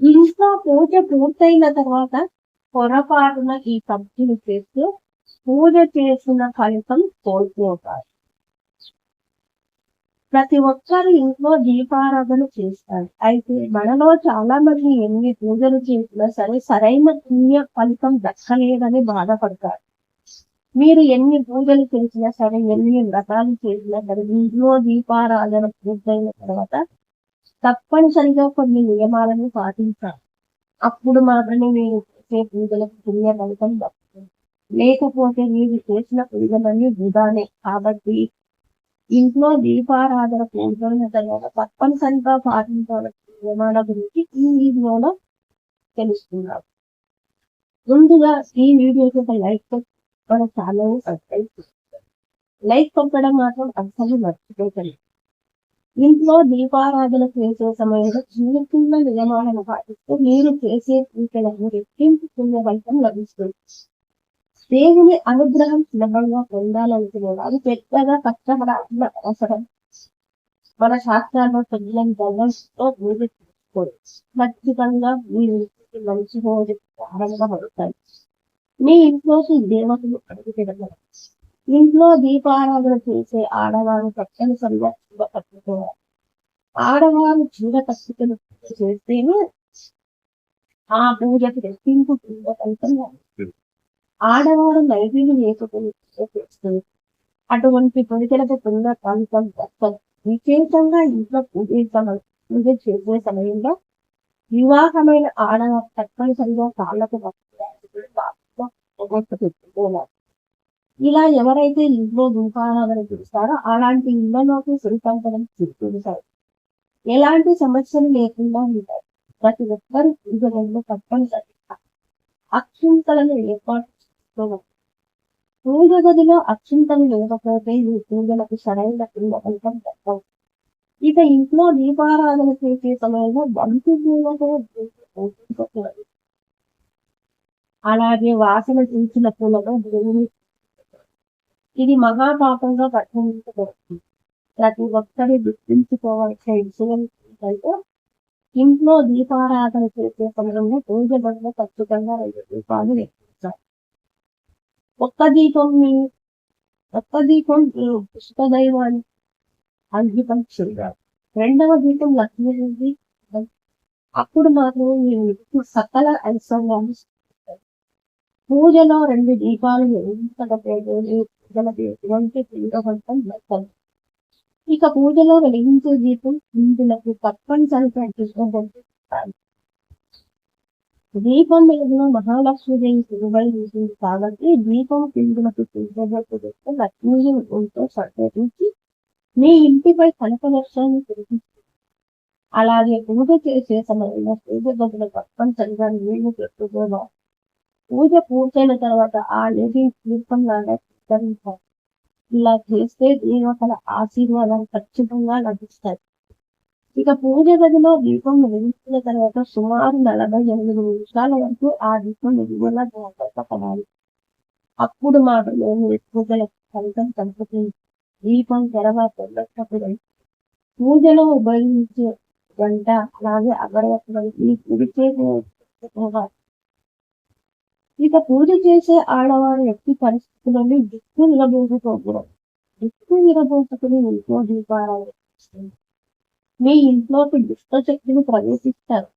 ఇంట్లో పూజ పూర్తయిన తర్వాత పొరపాటున ఈ తప్పులు చేస్తూ పూజ చేసిన ఫలితం కోల్పోతారు. ప్రతి ఒక్కరు ఇంట్లో దీపారాధన చేస్తారు. అయితే మనలో చాలా మంది ఎన్ని పూజలు చేసినా సరే సరైన పుణ్య ఫలితం దక్కలేదని బాధపడతారు. మీరు ఎన్ని పూజలు చేసినా సరే ఎన్ని వ్రతాలు చేసినా సరే ఇంట్లో దీపారాధన పూర్తయిన తర్వాత తప్పనిసరిగా కొన్ని నియమాలను పాటించాలి. అప్పుడు మాత్రమే మీరు చేసే పూజలకు పుణ్య ఫలితం దక్కుతుంది లేకపోతే మీరు చేసిన పూజలన్నీ వృధానే. కాబట్టి ఇంట్లో దీపారాధన పూర్తయిన తర్వాత తప్పనిసరిగా పాటించవలసిన నియమాల గురించి ఈ వీడియోలో తెలుసుకున్నాం ముందుగా ఈ వీడియోకి ఒక లైక్ మన ఛానల్ సబ్స్క్రైబ్ చేస్తుంది లైక్ పంపడం మాత్రం అస్సలు మర్చిపోకండి. ఇంట్లో దీపారాధన చేసే సమయంలో చిన్న నియమాలను పాటిస్తూ మీరు చేసే పూజలకు రెట్టింపు పుణ్య ఫలితం లభిస్తుంది. దేవుని అనుగ్రహం సులభంగా పొందాలనుకునే వారు పెద్దగా కష్టపడాల్సిన అవసరం. మన శాస్త్రాల్లో తగిన గౌరవంతో పూజ చేసుకోండి. ఖచ్చితంగా మీ ఇంటికి మంచి రోజు ప్రారంభమవుతాయి. మీ ఇంట్లోకి దేవతలు అడుగు ఇంట్లో దీపారాధన చేసే ఆడవారు తప్పనిసరిగా చీర కట్టుకోవాలి ఆడవారు చీర కట్టుకలు చేస్తేనే ఆ పూజకి రెట్టింపు పూజ ఆడవారు నైపుణ్యం లేకపోతే చేస్తుంది అటువంటి పూజలకు పొంద ఫలితం దక్కదు విశేషంగా ఇంట్లో పూజ పూజ చేసే సమయంలో వివాహమైన ఆడవారు తప్పనిసరిగా కాళ్ళకు పెట్టుకోవాలి ఇలా ఎవరైతే ఇంట్లో దుకాణాలను చూస్తారో అలాంటి ఇళ్ళలోకి సురిపంపడం చూస్తారు ఎలాంటి సమస్యలు లేకుండా ఉంటాయి. ప్రతి ఒక్కరు పూజలలో తప్పనిసరిగా అక్షింతలను ఏర్పాటు చేసుకోవాలి. పూజ గదిలో అక్షింతలు లేకపోతే ఈ పూజలకు సరైన పూజ ఫలితం దక్కవు ఇక ఇంట్లో దీపారాధన చేసే సమయంలో బంతి పూలతో అలాగే వాసన చూసిన పూలలో దేవుని ఇది మహాపాపంగా పరిగణించబడుతుంది. ప్రతి ఒక్కరి గుర్తించుకోవాల్సిన విషయం ఏంటంటే ఇంట్లో దీపారాధన చేసే సమయంలో పూజ గదిలో ఖచ్చితంగా రెండు దీపాలు వెలిగించాలి. ఒక్క దీపం ఒక్క దీపం పుష్పదైవాన్ని అంకితం చేయాలి. రెండవ దీపం లక్ష్మీ అప్పుడు మాత్రమే మీరు సకల ఐశ్వర్యాన్ని పూజలో రెండు దీపాలు వెలిగించకపోతే మీ పూజలకు ఎటువంటి ఇక పూజలో వెలిగించే దీపం ఇందులకు తప్పనిసరిగా తీసుకోబోతుంది దీపం వెలుగులో మహాలక్ష్మీదేవి తిరుగుబడి ఉంటుంది కాబట్టి దీపం కిందులకు తీసుకోబోతుంది లక్ష్మీదేవి ఉంటూ సంతోషించి మీ ఇంటిపై కనక వర్షాన్ని కురిపిస్తుంది. అలాగే పూజ చేసే సమయంలో పూజ గదులు తప్పనిసరిగా నీళ్ళు పెట్టుకోవాలి. పూజ పూర్తయిన తర్వాత ఆ నీటి దీపం లాగా ఇలా చేస్తే దేవతల ఆశీర్వాదాలు ఖచ్చితంగా లభిస్తాయి. ఇక పూజ గదిలో దీపం వెలిగించిన తర్వాత సుమారు నలభై ఎనిమిది నిమిషాల వరకు ఆ దీపం వెలుగులా జాగ్రత్త పడాలి. అప్పుడు మాత్రమే మీ పూజలకు ఫలితం కలుగుతుంది. దీపం తర్వాత వెళ్ళేటప్పుడు పూజలో ఉపయోగించే గంట అలాగే అగరవత్తులు ఈ కుడి చేసిన ఇక పూజ చేసే ఆడవారు ఎట్టి పరిస్థితులని దిక్కు నిలబోసుకోకూడదు. దిక్కు నిలబోసుకుని ఇంట్లో దీపారాలు మీ ఇంట్లోకి దుష్ట శక్తిని ప్రవేశిస్తారు.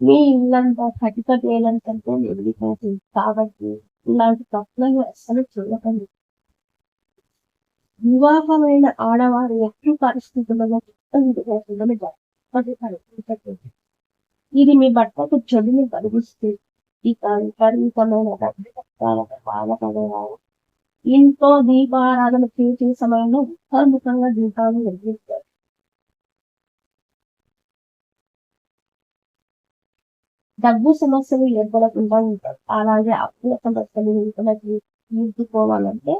మీ ఇల్లంతా కటిక తేలంతంతో నిండిపోతుంది. కాబట్టి ఇలాంటి తప్పులను అస్సలు చూడకండి. వివాహమైన ఆడవారు ఎట్టి పరిస్థితులలో దుఃఖం ఇది మీ భర్తకు చెడుని కలిగిస్తుంది. ఇక విపరీతమైన బాధపడేవారు ఇంట్లో దీపారాధన చేసే సమయంలో ఉత్సాహముఖంగా దీపాలు నిర్మిస్తారు డబ్బు సమస్యలు ఏర్పడకుండా ఉంటాయి అలాగే అప్పుల సమస్యలు ఇంతలోకి తీర్చుకోవాలంటే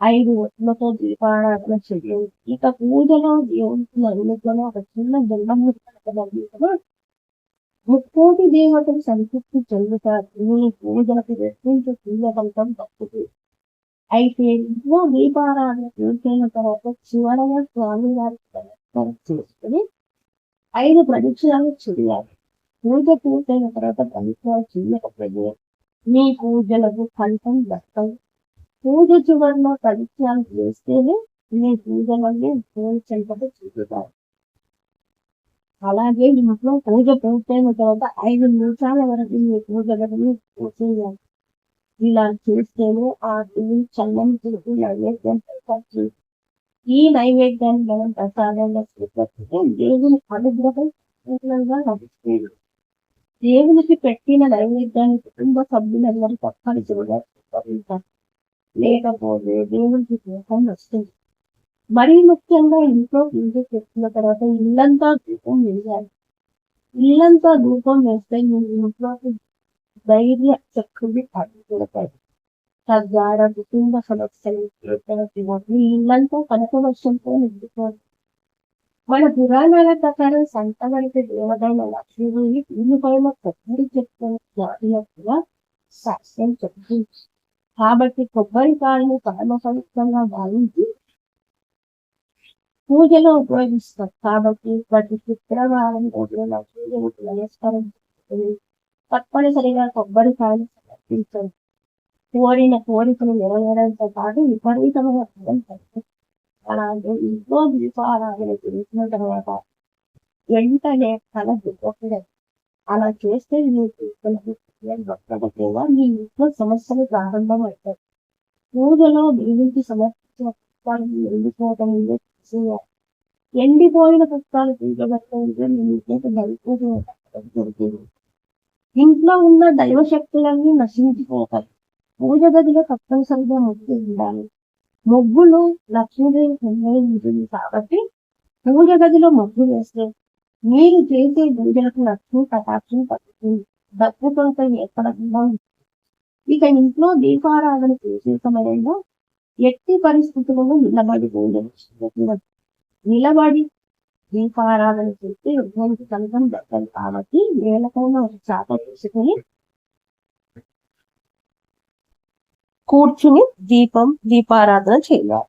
ఐదు ఒత్తులతో దీపారాధన చేయండి. ఇక పూజలో దేవునికి నైవేద్యంలో ఒక చిన్న బెల్లం ముక్కలు ముక్కోటి దేవతలు సంతృప్తి చెందుతారు. మీ పూజలకు రెట్టింపు పూజవంతం తప్పుతుంది అయితే ఇంట్లో దీపారాధన పూర్తయిన తర్వాత చివరగా స్వామి వారికి నమస్కారం చేసుకుని ఐదు ప్రదక్షిణాలు చేయాలి. పూజ పూర్తయిన తర్వాత ఫలితాలు చేయకపోతే మీ పూజలకు ఫలితం దక్కదు. పూజ చివరిలో ప్రదక్షిణాలు చేస్తేనే మీ పూజలన్నీ పూజించకపోతే చూపుతారు. అలాగే ఇంట్లో పూజ పూర్తయిన తర్వాత ఐదు నిమిషాల వరకు మీ పూజ గదిని చేయాలి ఇలా చేస్తేనే ఆ తిని చల్లని తిరిగి నైవేద్యం పెట్టచ్చు ఈ నైవేద్యాన్ని మనం ప్రసాదంగా స్వీకరిస్తే దేవుని అనుగ్రహం పూర్ణంగా లభిస్తుంది. దేవునికి పెట్టిన నైవేద్యాన్ని కుటుంబ సభ్యులందరూ తప్పనిసరిగా స్వీకరించాలి లేకపోతే దేవునికి కోపం వస్తుంది. మరీ ముఖ్యంగా ఇంట్లో ఇంటి చెప్పిన తర్వాత ఇల్లంతా దీపం వేయాలి ఇల్లంతా ధూపం వేస్తే మీ ఇంట్లో ధైర్య చక్కని పడుతుంది తద్వారా కుటుంబ సమస్యలు ఇల్లంతా కనకవర్షంతో నిండిపోతుంది మన పురాణాల ప్రకారం సంతవరికి దేవదైన లక్ష్మీదేవి ఇల్లు పైన కొబ్బరి చెట్టు కూడా సాక్ష్యం చెప్తుంది. కాబట్టి కొబ్బరికాయను కర్మ పవిత్రంగా భావించి పూజలో ఉపయోగిస్తారు కాబట్టి ప్రతి శుక్రవారం పూజలో లక్ష్మీదేవికి నమస్కారం చేసుకుని తప్పనిసరిగా కొబ్బరికాయలు సమర్పించండి. కోరిన కోరికలు నెరవేరడంతో పాటు విపరీతమైన ఫలం కలుగుతుంది. అలాగే ఇంట్లో దీపారాధన చేసిన తర్వాత వెంటనే కళ దిగకూడదు అలా చేస్తే మీకు భక్తగా మీ ఇంట్లో సమస్యలు ప్రారంభమవుతాయి. పూజలో దేవునికి సమర్పించిన పుష్పాలను ఎండిపోయిన పుష్పాలు పూజగట్టే మీ ఇంట్లో ఇంట్లో ఉన్న దైవ శక్తులన్నీ నశించిపోతాయి. పూజ గదిలో తప్పనిసరిగా ముగ్గు ఉండాలి ముగ్గులు లక్ష్మీదేవి సంబంధించింది కాబట్టి పూజ గదిలో ముగ్గు వేస్తే మీరు చేసే పూజలకు లక్ష్మి కటాక్షం తగ్గుతుంది డబ్బుతో ఎక్కడ ఇక ఇంట్లో దీపారాధన చేసే సమయంలో ఎట్టి పరిస్థితులలో నిలబడి నిలబడి దీపారాధన చేస్తే ఎటువంటి ఫలితం దక్కదు కాబట్టి నేలకైనా ఒక చాప తీసుకుని కూర్చుని దీపం దీపారాధన చేయాలి.